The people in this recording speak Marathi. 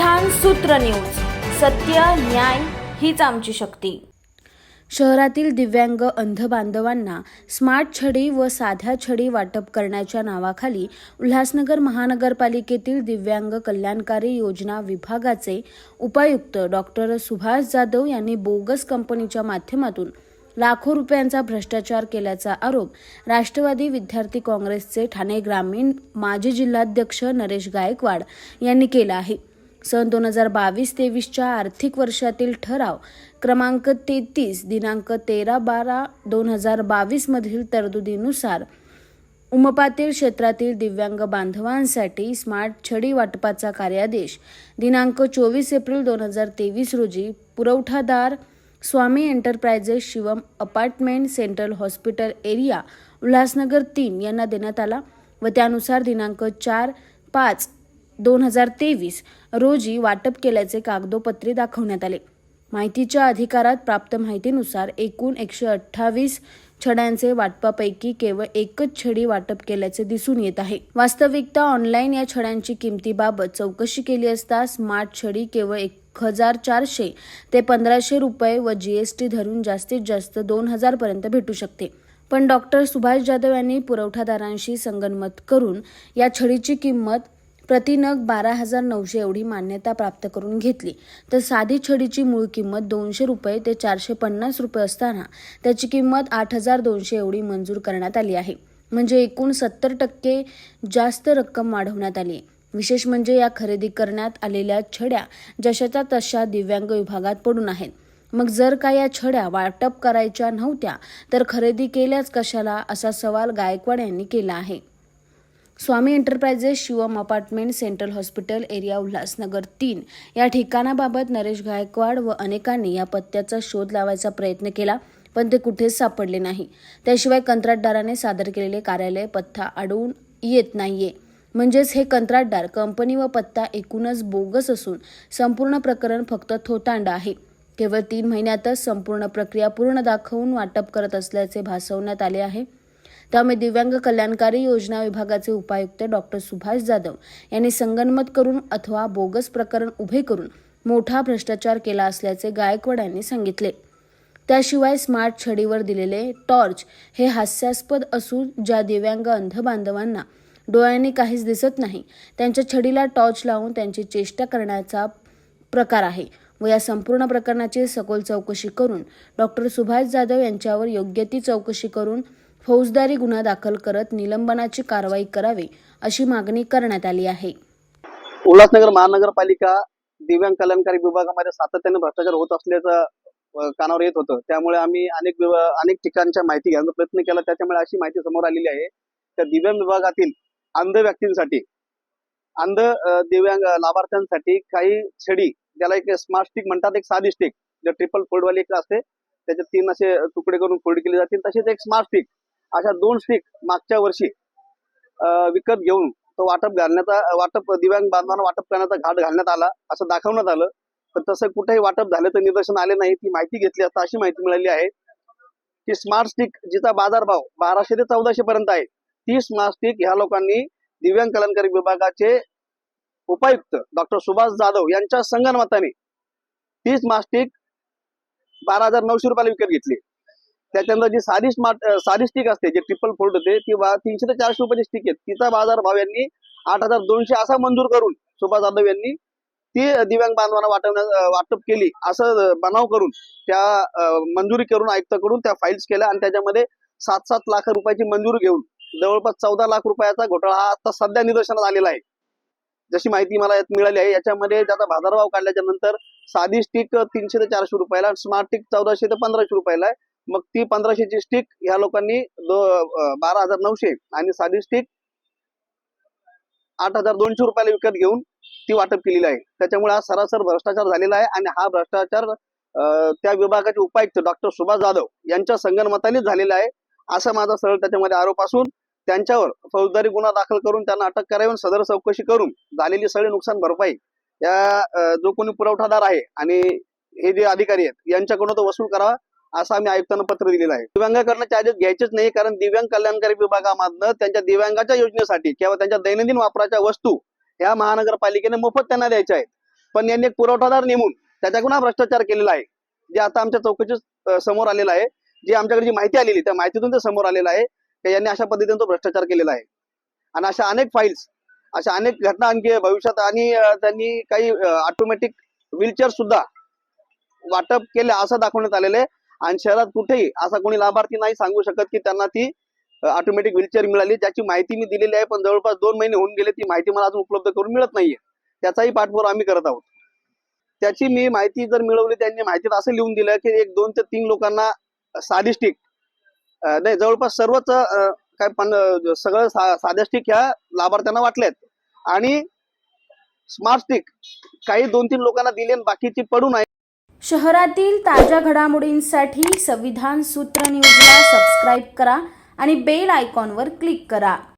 विधान सूत्र न्यूज. सत्य न्याय हीच आमची शक्ती. शहरातील दिव्यांग अंध बांधवांना स्मार्ट छडी व साध्या छडी वाटप करण्याच्या नावाखाली उल्हासनगर महानगरपालिकेतील दिव्यांग कल्याणकारी योजना विभागाचे उपायुक्त डॉक्टर सुभाष जाधव यांनी बोगस कंपनीच्या माध्यमातून लाखो रुपयांचा भ्रष्टाचार केल्याचा आरोप राष्ट्रवादी विद्यार्थी काँग्रेसचे ठाणे ग्रामीण माजी जिल्हाध्यक्ष नरेश गायकवाड यांनी केला आहे. सन दोन हजार बावीस तेवीसच्या आर्थिक वर्षातील ठराव क्रमांक तेहतीस दिनांक तेरा बारा दोन हजार बावीसमधील तरतुदीनुसार उमपातील क्षेत्रातील दिव्यांग बांधवांसाठी स्मार्ट छडी वाटपाचा कार्यादेश दिनांक चोवीस एप्रिल दोन हजार तेवीस रोजी पुरवठादार Swami enterprises Shivam apartment central hospital area Ulhasnagar तीन यांना देण्यात आला व त्यानुसार दिनांक चार पाच दोन हजार तेवीस रोजी वाटप केल्याचे कागदोपत्री दाखवण्यात आले. माहितीच्या अधिकारात प्राप्त माहितीनुसार एकूण एकशे अठ्ठावीस छड्यांचे वाटपापैकी केवळ एकच छडी वाटप केल्याचे दिसून येत आहे. वास्तविकता ऑनलाईन या छड्यांची किमतीबाबत चौकशी केली असता स्मार्ट छडी केवळ एक हजार चारशे ते पंधराशे रुपये व जीएसटी धरून जास्तीत जास्त दोन हजार पर्यंत भेटू शकते. पण डॉक्टर सुभाष जाधव यांनी पुरवठादारांशी संगनमत करून या छडीची किंमत प्रतिनग बारा हजार नऊशे एवढी मान्यता प्राप्त करून घेतली. तर साधी छडीची मूळ किंमत दोनशे रुपये ते चारशे पन्नास रुपये असताना त्याची किंमत आठ हजार दोनशे एवढी मंजूर करण्यात आली आहे. म्हणजे एकूण सत्तर टक्के जास्त रक्कम वाढवण्यात आली आहे. विशेष म्हणजे या खरेदी करण्यात आलेल्या छड्या जशाच्या तशा दिव्यांग विभागात पडून आहेत. मग जर का या छड्या वाटप करायच्या नव्हत्या तर खरेदी केल्याच कशाला असा सवाल गायकवाड यांनी केला आहे. Swami enterprises Shivam apartment central hospital area Ulhasnagar तीन. या ठिकाणाबाबत नरेश गायकवाड व अनेकांनी या पत्त्याचा शोध लावायचा प्रयत्न केला पण ते कुठेच सापडले नाही. त्याशिवाय कंत्राटदाराने सादर केलेले कार्यालय पत्ता अडवून येत नाहीये. म्हणजेच हे कंत्राटदार कंपनी व पत्ता एकूणच बोगस असून संपूर्ण प्रकरण फक्त थोतांड आहे. केवळ तीन महिन्यातच संपूर्ण प्रक्रिया पूर्ण दाखवून वाटप करत असल्याचे भासवण्यात आले आहे. त्यामुळे दिव्यांग कल्याणकारी योजना विभागाचे उपायुक्त डॉक्टर सुभाष जाधव यांनी संगनमत करून अथवा बोगस प्रकरण उभे करून मोठा भ्रष्टाचार केला असल्याचे गायकवाड यांनी सांगितले. त्याशिवाय स्मार्ट छडीवर दिलेले टॉर्च हे हास्यास्पद असून ज्या दिव्यांग अंध बांधवांना डोळ्यांनी काहीच दिसत नाही त्यांच्या छडीला टॉर्च लावून त्यांची चेष्टा करण्याचा प्रकार आहे व या संपूर्ण प्रकरणाची सखोल चौकशी करून डॉक्टर सुभाष जाधव यांच्यावर योग्य ती चौकशी करून फौजदारी गुन्हा दाखल करत निलंबनाची कारवाई करावी अशी मागणी करण्यात आली आहे. उल्हासनगर महानगरपालिका दिव्यांग कल्याणकारी विभागामध्ये सातत्याने भ्रष्टाचार होत असल्याचं कानावर येत होतं. त्यामुळे आम्ही अनेक अनेक ठिकाणच्या माहिती घ्यायचा प्रयत्न केला. त्याच्यामुळे अशी माहिती समोर आलेली आहे. त्या दिव्यांग विभागातील अंध व्यक्तींसाठी अंध दिव्यांग लाभार्थ्यांसाठी काही छडी ज्याला एक स्मार्ट स्टिक म्हणतात एक साधी स्टिक जे ट्रिपल फोल्डवाली एक असते त्याच्यात तीन असे तुकडे करून फोल्ड केले जातील. तसेच एक स्मार्ट स्टिक अशा दोन स्टिक मागच्या वर्षी विकत घेऊन तो वाटप घालण्याचा वाटप दिव्यांग बांधवांना वाटप करण्याचा घाट घालण्यात आला असं दाखवण्यात आलं. पण तसं कुठेही वाटप झालं तर निदर्शन आले नाही ती माहिती घेतली असता अशी माहिती मिळाली आहे की स्मार्ट स्टिक जिचा बाजारभाव बाराशे ते चौदाशे पर्यंत आहे. ती स्मार्ट स्टिक ह्या लोकांनी दिव्यांग कल्याणकारी विभागाचे उपायुक्त डॉक्टर सुभाष जाधव यांच्या संगणमताने ती स्मार्ट स्टिक बारा हजार नऊशे रुपयाला विकत घेतली. त्याच्यानंतर जी साधी स्मार्ट साधी स्टिक असते जे ट्रिपल फोल्ड होते ती बा तीनशे ते चारशे रुपयाची स्टिक आहे तिचा बाजार भाव यांनी आठ हजार दोनशे असा मंजूर करून सुभाष जाधव यांनी ती दिव्यांग बांधवांना वाटवण्या वाटप केली असं बनाव करून त्या मंजुरी करून आयुक्ताकडून त्या फाईल्स केल्या आणि त्याच्यामध्ये सात सात लाख रुपयाची मंजुरी घेऊन जवळपास चौदा लाख रुपयाचा घोटाळा हा आता सध्या निदर्शनात आलेला आहे. जशी माहिती मला यात मिळाली आहे याच्यामध्ये त्याचा बाजारभाव काढल्याच्या नंतर साधी स्टिक तीनशे ते चारशे रुपयाला स्मार्ट स्टिक चौदाशे ते पंधराशे रुपयाला आहे. मग ती पंधराशेची स्टिक ह्या लोकांनी बारा हजार नऊशे आणि साधी स्टिक आठ हजार दोनशे रुपयाला विकत घेऊन ती वाटप केलेली आहे. त्याच्यामुळे हा सरासर भ्रष्टाचार झालेला आहे आणि हा भ्रष्टाचार त्या विभागाचे उपायुक्त डॉक्टर सुभाष जाधव यांच्या संगनमतानेच झालेला आहे. असा माझा सरळ त्याच्यामध्ये आरोप असून त्यांच्यावर फौजदारी गुन्हा दाखल करून त्यांना अटक करावी आणि सदर चौकशी करून झालेली सगळी नुकसान भरपाई या जो कोणी पुरवठादार आहे आणि हे जे अधिकारी आहेत यांच्याकडून तो वसूल करावा. असं आम्ही आयुक्तांना पत्र दिलेलं आहे. दिव्यांगाकडनं चार्जेस घ्यायचेच नाही कारण दिव्यांग कल्याणकारी विभागामधनं त्यांच्या दिव्यांगाच्या योजनेसाठी किंवा त्यांच्या दैनंदिन वापराच्या वस्तू या महानगरपालिकेने मोफत त्यांना द्यायच्या आहेत. पण यांनी एक पुरवठादार नेमून त्याच्याकडून हा भ्रष्टाचार केलेला आहे जे आता आमच्या चौकशी समोर आलेला आहे जी आमच्याकडे जी माहिती आलेली त्या माहितीतून ते समोर आलेलं आहे की यांनी अशा पद्धतीने तो भ्रष्टाचार केलेला आहे. आणि अशा अनेक फाईल्स अशा अनेक घटना आणखी भविष्यात आणि त्यांनी काही ऑटोमॅटिक व्हीलचेअर सुद्धा वाटप केले असं दाखवण्यात आलेलं आहे. आणि शहरात कुठेही असा कोणी लाभार्थी नाही सांगू शकत की त्यांना ती ऑटोमॅटिक व्हीलचेअर मिळाली. ज्याची माहिती मी दिलेली आहे पण जवळपास दोन महिने होऊन गेले ती माहिती मला अजून उपलब्ध करून मिळत नाहीये. त्याचाही पाठपुरावा आम्ही करत आहोत. त्याची मी माहिती जर मिळवली त्यांनी माहितीत असं लिहून दिलं की एक दोन ते तीन लोकांना साधी स्टिक नाही जवळपास सर्वच काय पण सगळं सा- साध्या स्टिक ह्या लाभार्थ्यांना वाटल्यात. आणि स्मार्ट स्टिक काही दोन तीन लोकांना दिले आणि बाकीची पडून आहे शहरातील ताज्या घडामोडींसाठी संविधान सूत्र न्यूजला सबस्क्राईब करा आणि बेल आयकॉनवर क्लिक करा.